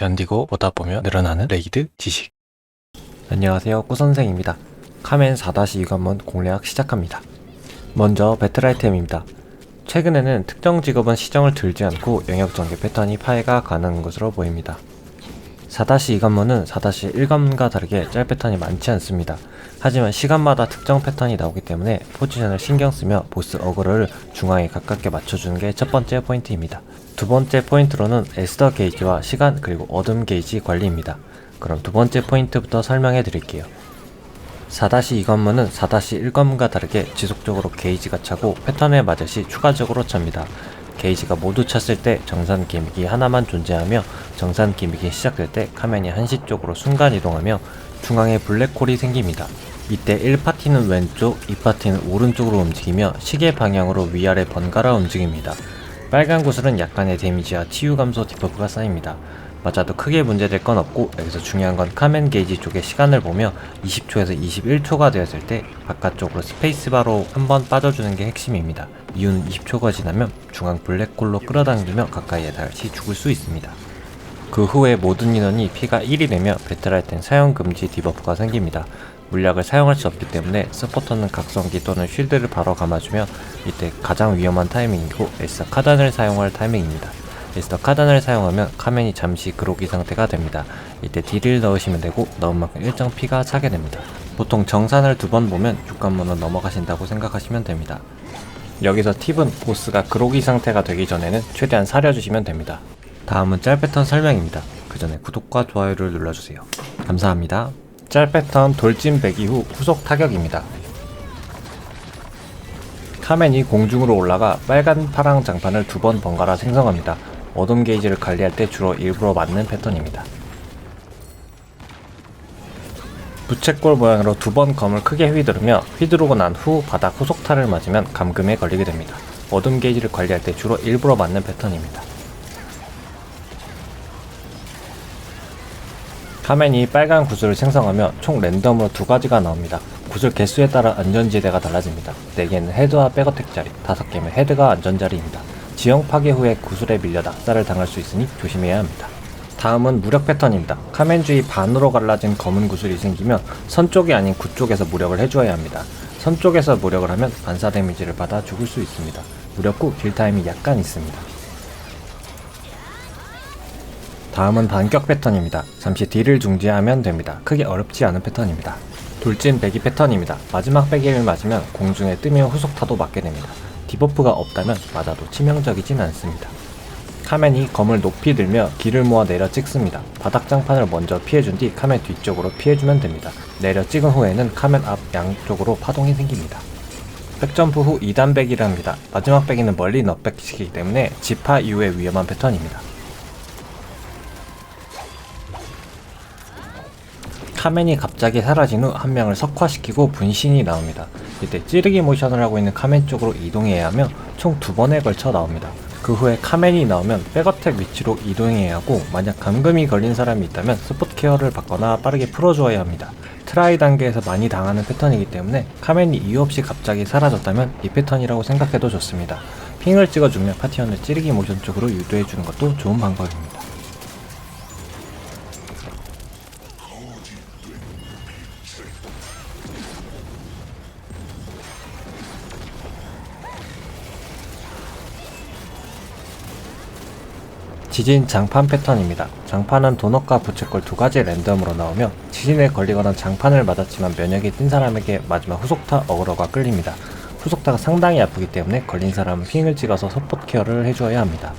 견디고 보다 보면 늘어나는 레이드 지식. 안녕하세요. 꾸선생입니다. 카멘 4-2관문 공략 시작합니다. 먼저 배틀 아이템입니다. 최근에는 특정 직업은 시정을 들지 않고 영역 전개 패턴이 파해가 가능한 것으로 보입니다. 4-2관문은 4-1관문과 다르게 짤 패턴이 많지 않습니다. 하지만 시간마다 특정 패턴이 나오기 때문에 포지션을 신경 쓰며 보스 어그로를 중앙에 가깝게 맞춰주는 게 첫 번째 포인트입니다. 두 번째 포인트로는 에스더 게이지와 시간 그리고 어둠 게이지 관리입니다. 그럼 두 번째 포인트부터 설명해 드릴게요. 4-2 관문은 4-1 관문과 다르게 지속적으로 게이지가 차고 패턴에 맞을 시 추가적으로 찹니다. 게이지가 모두 찼을 때 정산 기믹이 하나만 존재하며 정산 기믹이 시작될 때 카멘이 한시 쪽으로 순간 이동하며 중앙에 블랙홀이 생깁니다. 이때 1파티는 왼쪽, 2파티는 오른쪽으로 움직이며 시계 방향으로 위아래 번갈아 움직입니다. 빨간 구슬은 약간의 데미지와 치유 감소 디버프가 쌓입니다. 맞아도 크게 문제될 건 없고 여기서 중요한 건 카멘 게이지 쪽의 시간을 보며 20초에서 21초가 되었을 때 바깥쪽으로 스페이스바로 한번 빠져주는 게 핵심입니다. 이유는 20초가 지나면 중앙 블랙홀로 끌어당기며 가까이에 닿을 시 죽을 수 있습니다. 그 후에 모든 인원이 피가 1이 되며 배틀할 땐 사용 금지 디버프가 생깁니다. 물약을 사용할 수 없기 때문에 서포터는 각성기 또는 쉴드를 바로 감아주며 이때 가장 위험한 타이밍이고 에스터 카단을 사용할 타이밍입니다. 에스터 카단을 사용하면 카멘이 잠시 그로기 상태가 됩니다. 이때 딜을 넣으시면 되고 넣은 만큼 일정 피가 차게 됩니다. 보통 정산을 두 번 보면 6관문은 넘어가신다고 생각하시면 됩니다. 여기서 팁은 보스가 그로기 상태가 되기 전에는 최대한 사려주시면 됩니다. 다음은 짤 패턴 설명입니다. 그 전에 구독과 좋아요를 눌러주세요. 감사합니다. 짤 패턴 돌진 배기 후 후속 타격입니다. 카멘이 공중으로 올라가 빨간 파랑 장판을 두 번 번갈아 생성합니다. 어둠 게이지를 관리할 때 주로 일부러 맞는 패턴입니다. 부채꼴 모양으로 두 번 검을 크게 휘두르며 휘두르고 난 후 바닥 후속타를 맞으면 감금에 걸리게 됩니다. 어둠 게이지를 관리할 때 주로 일부러 맞는 패턴입니다. 카멘이 빨간 구슬을 생성하며 총 랜덤으로 두 가지가 나옵니다. 구슬 개수에 따라 안전지대가 달라집니다. 4개는 헤드와 백어택 자리, 5개면 헤드가 안전자리입니다. 지형 파괴 후에 구슬에 밀려 낙사를 당할 수 있으니 조심해야 합니다. 다음은 무력 패턴입니다. 카멘 주위 반으로 갈라진 검은 구슬이 생기면 선 쪽이 아닌 구 쪽에서 무력을 해주어야 합니다. 선 쪽에서 무력을 하면 반사 데미지를 받아 죽을 수 있습니다. 무력 후 딜타임이 약간 있습니다. 다음은 반격 패턴입니다. 잠시 딜을 중지하면 됩니다. 크게 어렵지 않은 패턴입니다. 돌진 배기 패턴입니다. 마지막 배기를 맞으면 공중에 뜨며 후속타도 맞게 됩니다. 디버프가 없다면 맞아도 치명적이진 않습니다. 카멘이 검을 높이 들며 길을 모아 내려 찍습니다. 바닥 장판을 먼저 피해준 뒤 카멘 뒤쪽으로 피해주면 됩니다. 내려 찍은 후에는 카멘 앞 양쪽으로 파동이 생깁니다. 백점프 후 2단 배기를 합니다. 마지막 배기는 멀리 넉백시키기 때문에 지파 이후의 위험한 패턴입니다. 카멘이 갑자기 사라진 후 한 명을 석화시키고 분신이 나옵니다. 이때 찌르기 모션을 하고 있는 카멘 쪽으로 이동해야 하며 총 두 번에 걸쳐 나옵니다. 그 후에 카멘이 나오면 백어택 위치로 이동해야 하고 만약 감금이 걸린 사람이 있다면 스포트 케어를 받거나 빠르게 풀어주어야 합니다. 트라이 단계에서 많이 당하는 패턴이기 때문에 카멘이 이유 없이 갑자기 사라졌다면 이 패턴이라고 생각해도 좋습니다. 핑을 찍어주며 파티원을 찌르기 모션 쪽으로 유도해주는 것도 좋은 방법입니다. 지진 장판 패턴입니다. 장판은 도넛과 부채꼴 두 가지 랜덤으로 나오며 지진에 걸리거나 장판을 맞았지만 면역이 뜬 사람에게 마지막 후속타 어그로가 끌립니다. 후속타가 상당히 아프기 때문에 걸린 사람은 핑을 찍어서 서포트 케어를 해주어야 합니다.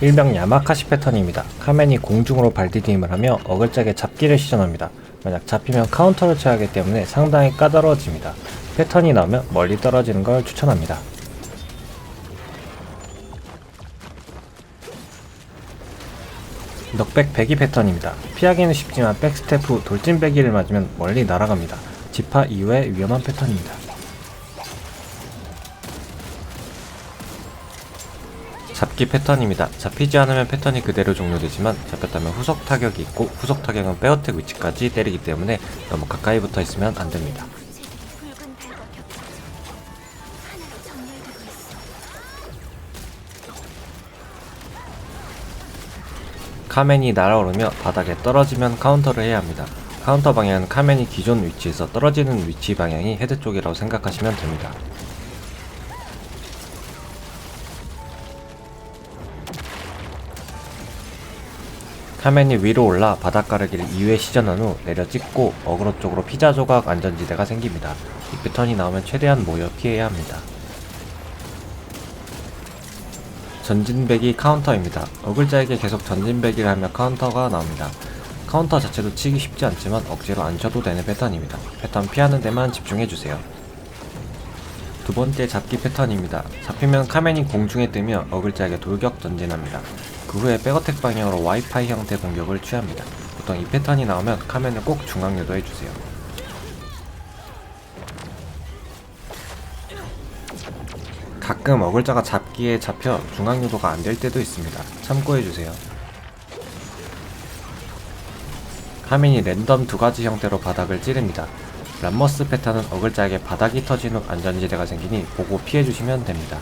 일명 야마카시 패턴입니다. 카멘이 공중으로 발디딤을 하며 어글짝에 잡기를 시전합니다. 만약 잡히면 카운터를 쳐야 하기 때문에 상당히 까다로워집니다. 패턴이 나오면 멀리 떨어지는 걸 추천합니다. 넉백 배기 패턴입니다. 피하기는 쉽지만 백스텝 후 돌진 배기를 맞으면 멀리 날아갑니다. 지파 이후의 위험한 패턴입니다. 잡기 패턴입니다. 잡히지 않으면 패턴이 그대로 종료되지만 잡혔다면 후속 타격이 있고 후속 타격은 빼어택 위치까지 때리기 때문에 너무 가까이 붙어 있으면 안 됩니다. 카멘이 날아오르며 바닥에 떨어지면 카운터를 해야 합니다. 카운터 방향은 카멘이 기존 위치에서 떨어지는 위치 방향이 헤드 쪽이라고 생각하시면 됩니다. 카멘이 위로 올라 바닥가르기를 2회 시전한 후 내려 찍고 어그로 쪽으로 피자 조각 안전지대가 생깁니다. 이 패턴이 나오면 최대한 모여 피해야 합니다. 전진배기 카운터입니다. 어글자에게 계속 전진배기를 하며 카운터가 나옵니다. 카운터 자체도 치기 쉽지 않지만 억지로 안 쳐도 되는 패턴입니다. 패턴 피하는 데만 집중해주세요. 두 번째 잡기 패턴입니다. 잡히면 카멘이 공중에 뜨며 어글자에게 돌격 전진합니다. 그 후에 백어택 방향으로 와이파이 형태 공격을 취합니다. 보통 이 패턴이 나오면 카멘을 꼭 중앙 유도해주세요. 가끔 어글자가 잡기에 잡혀 중앙 유도가 안 될 때도 있습니다. 참고해주세요. 카멘이 랜덤 두 가지 형태로 바닥을 찌릅니다. 람머스 패턴은 어글자에게 바닥이 터진 후 안전지대가 생기니 보고 피해주시면 됩니다.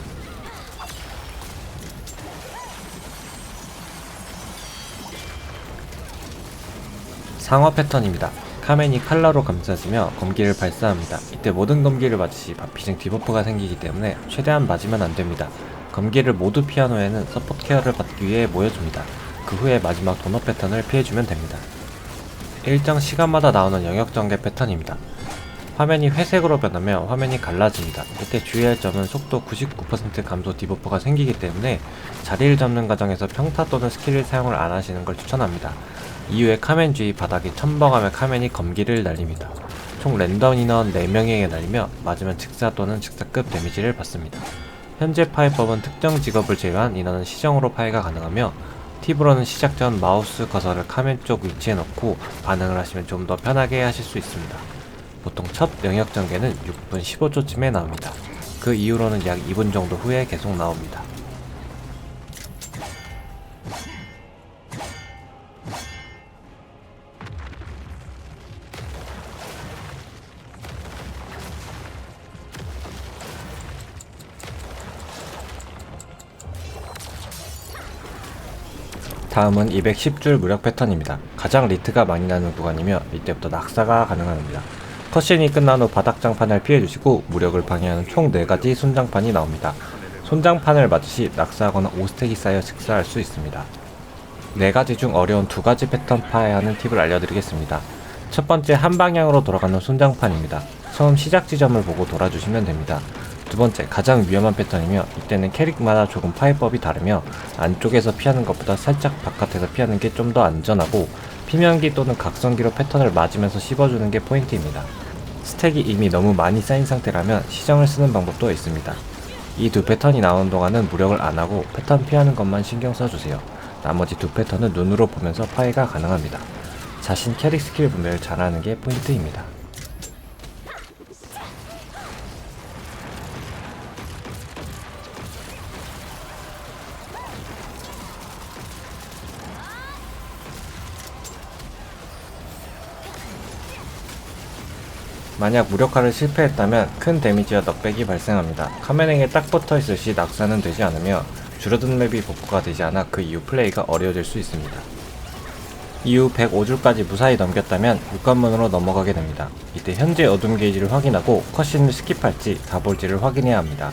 상어 패턴입니다. 카멘이 칼라로 감싸지며 검기를 발사합니다. 이때 모든 검기를 맞으시 비생 디버프가 생기기 때문에 최대한 맞으면 안됩니다. 검기를 모두 피한 후에는 서포트 케어를 받기 위해 모여줍니다. 그 후에 마지막 도넛 패턴을 피해주면 됩니다. 일정 시간마다 나오는 영역 전개 패턴입니다. 화면이 회색으로 변하며 화면이 갈라집니다. 이때 주의할 점은 속도 99% 감소 디버프가 생기기 때문에 자리를 잡는 과정에서 평타 또는 스킬을 사용을 안 하시는 걸 추천합니다. 이후에 카멘 주위 바닥이 첨벙하며 카멘이 검기를 날립니다. 총 랜덤 인원 4명에게 날리며 맞으면 즉사 또는 즉사급 데미지를 받습니다. 현재 파이법은 특정 직업을 제외한 인원은 시정으로 파이가 가능하며 팁으로는 시작 전 마우스 커서를 카멘 쪽 위치에 넣고 반응을 하시면 좀 더 편하게 하실 수 있습니다. 보통 첫 영역 전개는 6분 15초쯤에 나옵니다. 그 이후로는 약 2분 정도 후에 계속 나옵니다. 다음은 210줄 무력 패턴입니다. 가장 리트가 많이 나는 구간이며 이때부터 낙사가 가능합니다. 컷신이 끝난 후 바닥장판을 피해주시고 무력을 방해하는 총 4가지 손장판이 나옵니다. 손장판을 맞으시 낙사하거나 5스택이 쌓여 직사할 수 있습니다. 4가지 중 어려운 2가지 패턴 파해하는 팁을 알려드리겠습니다. 첫 번째 한 방향으로 돌아가는 손장판입니다. 처음 시작 지점을 보고 돌아주시면 됩니다. 두 번째 가장 위험한 패턴이며 이때는 캐릭마다 조금 파해법이 다르며 안쪽에서 피하는 것보다 살짝 바깥에서 피하는 게 좀 더 안전하고 피면기 또는 각성기로 패턴을 맞으면서 씹어주는 게 포인트입니다. 스택이 이미 너무 많이 쌓인 상태라면 시정을 쓰는 방법도 있습니다. 이 두 패턴이 나오는 동안은 무력을 안 하고 패턴 피하는 것만 신경 써주세요. 나머지 두 패턴은 눈으로 보면서 파해가 가능합니다. 자신 캐릭 스킬 분배를 잘하는 게 포인트입니다. 만약 무력화를 실패했다면 큰 데미지와 넉백이 발생합니다. 카멘에게 딱 붙어 있을 시 낙사는 되지 않으며 줄어든 맵이 복구가 되지 않아 그 이후 플레이가 어려워질 수 있습니다. 이후 105줄까지 무사히 넘겼다면 6관문으로 넘어가게 됩니다. 이때 현재 어둠 게이지를 확인하고 컷신을 스킵할지 다 볼지를 확인해야 합니다.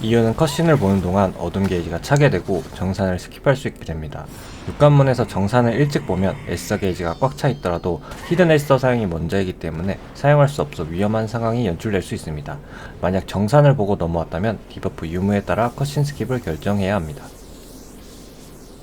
이유는 컷신을 보는 동안 어둠 게이지가 차게 되고 정산을 스킵할 수 있게 됩니다. 6관문에서 정산을 일찍 보면 에서 게이지가 꽉 차 있더라도 히든 에서 사용이 먼저이기 때문에 사용할 수 없어 위험한 상황이 연출될 수 있습니다. 만약 정산을 보고 넘어왔다면 디버프 유무에 따라 컷신 스킵을 결정해야 합니다.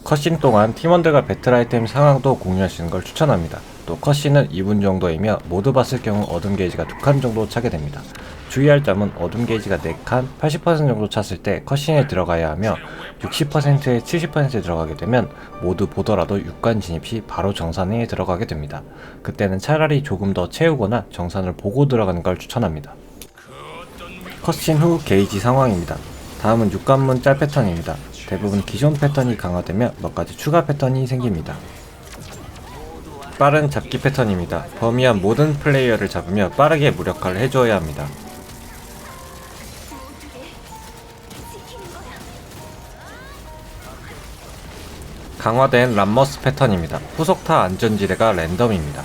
컷신 동안 팀원들과 배틀 아이템 상황도 공유하시는 걸 추천합니다. 또 컷신은 2분 정도이며 모두 봤을 경우 어둠 게이지가 2칸 정도 차게 됩니다. 주의할 점은 어둠 게이지가 4칸, 80% 정도 찼을 때 컷신에 들어가야 하며 60%에 70% 들어가게 되면 모두 보더라도 6관 진입 시 바로 정산에 들어가게 됩니다. 그때는 차라리 조금 더 채우거나 정산을 보고 들어가는 걸 추천합니다. 컷신 후 게이지 상황입니다. 다음은 6관문 짤 패턴입니다. 대부분 기존 패턴이 강화되며 몇 가지 추가 패턴이 생깁니다. 빠른 잡기 패턴입니다. 범위한 모든 플레이어를 잡으며 빠르게 무력화를 해줘야 합니다. 강화된 람머스 패턴입니다. 후속타 안전지대가 랜덤입니다.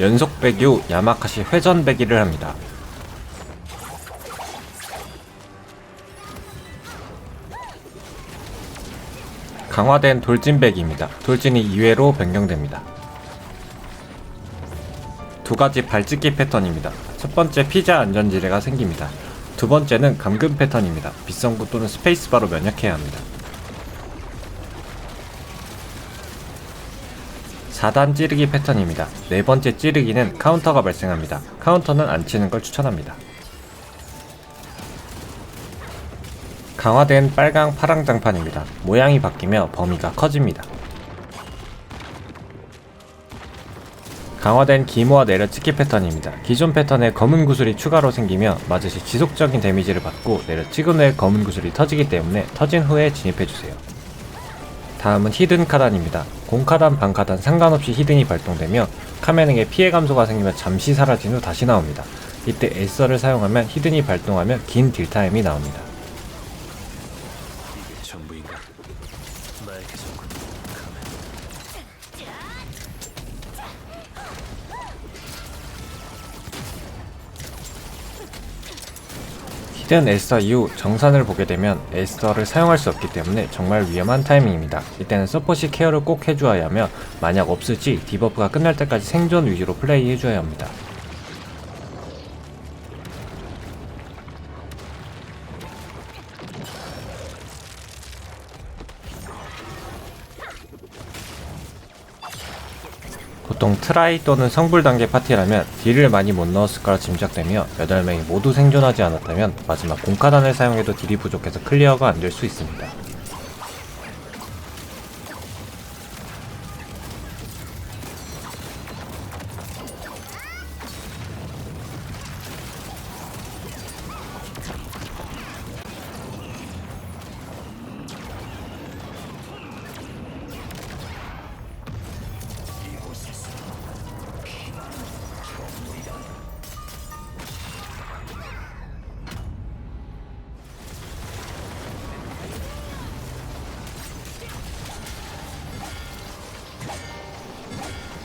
연속 배기 후 야마카시 회전 배기를 합니다. 강화된 돌진배기입니다. 돌진이 2회로 변경됩니다. 두 가지 발찍기 패턴입니다. 첫 번째 피자 안전지대가 생깁니다. 두 번째는 감금 패턴입니다. 빗성구 또는 스페이스바로 면역해야 합니다. 4단 찌르기 패턴입니다. 네 번째 찌르기는 카운터가 발생합니다. 카운터는 안 치는 걸 추천합니다. 강화된 빨강 파랑 장판입니다. 모양이 바뀌며 범위가 커집니다. 강화된 기모와 내려찍기 패턴입니다. 기존 패턴에 검은 구슬이 추가로 생기며 맞으시 지속적인 데미지를 받고 내려찍은 후에 검은 구슬이 터지기 때문에 터진 후에 진입해주세요. 다음은 히든 카단입니다. 공카단, 반카단 상관없이 히든이 발동되며 카멘에게 피해 감소가 생기며 잠시 사라진 후 다시 나옵니다. 이때 에서를 사용하면 히든이 발동하며 긴 딜타임이 나옵니다. 전부인가? 나에게 속은 가면 히든 에스터 이후 정산을 보게 되면 에스터를 사용할 수 없기 때문에 정말 위험한 타이밍입니다. 이때는 서폿이 케어를 꼭 해주어야 하며 만약 없을지 디버프가 끝날 때까지 생존 위주로 플레이 해줘야 합니다. 보통 트라이 또는 성불 단계 파티라면 딜을 많이 못 넣었을 거라 짐작되며 8명이 모두 생존하지 않았다면 마지막 공카단을 사용해도 딜이 부족해서 클리어가 안 될 수 있습니다.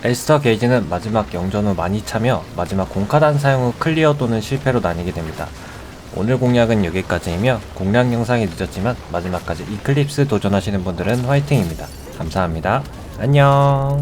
에스터 게이지는 마지막 영전 후 많이 차며 마지막 공카단 사용 후 클리어 또는 실패로 나뉘게 됩니다. 오늘 공략은 여기까지이며 공략 영상이 늦었지만 마지막까지 이클립스 도전하시는 분들은 화이팅입니다. 감사합니다. 안녕